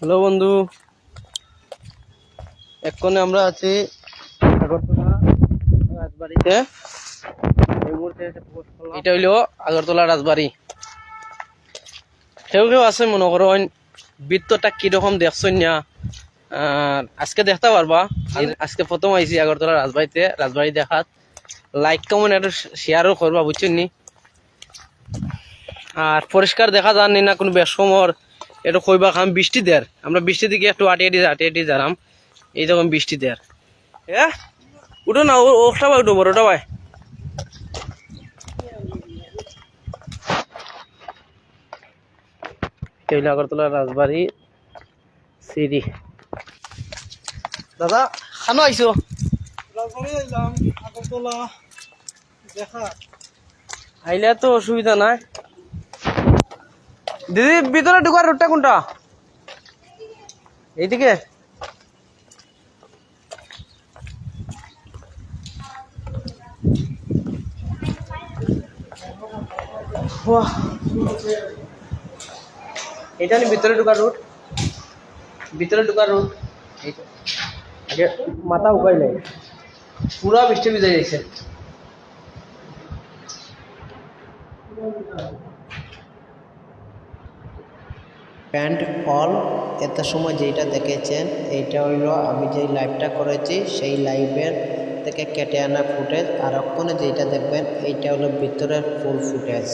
Hello বন্ধু। এক্ষণে আমরা আছি আগরতলা রাজবাড়িতে। এই মুহূর্তে। এটা হইল আগরতলা রাজবাড়ি। কেউ কেউ আছে মনে করেন বৃত্তটা কীরকম দেখছেন না? আর আজকে দেখতে পারবা। আজকে প্রথম আইছি আগরতলা রাজবাড়িতে রাজবাড়ি দেখাত। লাইক কমেন্ট একটু শেয়ারও করবা বুঝছেন নি? আর পরিষ্কার দেখা যাননি না কোনো বেসমর একটু কইবা খাম বৃষ্টি দেয় আমরা বৃষ্টি দিকে একটু আটিয়ে দিয়ে আটিয়ে দিয়ে যারাম। এই তখন বৃষ্টি দেয় এ? উঠো না ওটা ভাই উঠো বড়টা ভাই। কেইলা আগরতলা রাজবাড়ি সিঁড়ি। দাদা খানো আইছো? রাজবাড়ি এলাম দেখা। আইলে তো অসুবিধা নাই। দিদি, ভিতরে ঢুকার রোডটা কোনটা? এইদিকে। এটা ভিতরে ঢুকার রুট ভিতরে ঢুকার রুট আগে মাথা উকাই নাই। পুরা বৃষ্টি ভিজে যাইছে প্যান্ট অল এত সময় যেটা দেখেছেন, এইটা হইল আমি যেই লাইভটা করেছি, সেই লাইভের থেকে কেটে আনা ফুটেজ। আর অক্ষণে যেটা দেখবেন, এইটা হলো ভিতরের ফুল ফুটেজ।